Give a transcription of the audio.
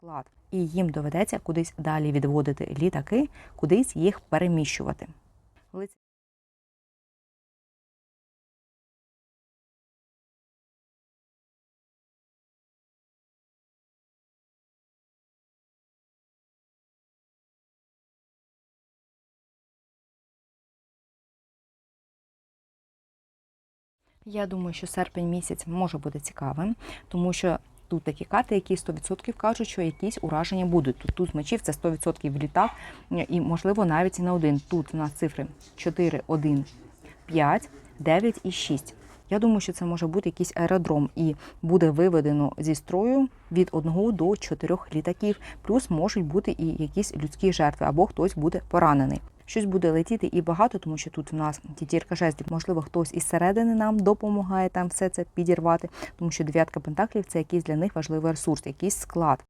склад, і їм доведеться кудись далі відводити літаки, кудись їх переміщувати. Я думаю, що серпень місяць може бути цікавим, тому що тут такі карти, які 100% кажуть, що якісь ураження будуть. Тут тут мечів це 100% літак, і можливо навіть і на один. Тут у нас цифри 4, 1, 5, 9 і 6. Я думаю, що це може бути якийсь аеродром і буде виведено зі строю від 1 до 4 літаків. Плюс можуть бути і якісь людські жертви, або хтось буде поранений. Щось буде летіти і багато, тому що тут у нас тітірка жезлів, можливо, хтось із середини нам допомагає там все це підірвати, тому що дев'ятка пентаклів це якийсь для них важливий ресурс, якийсь склад.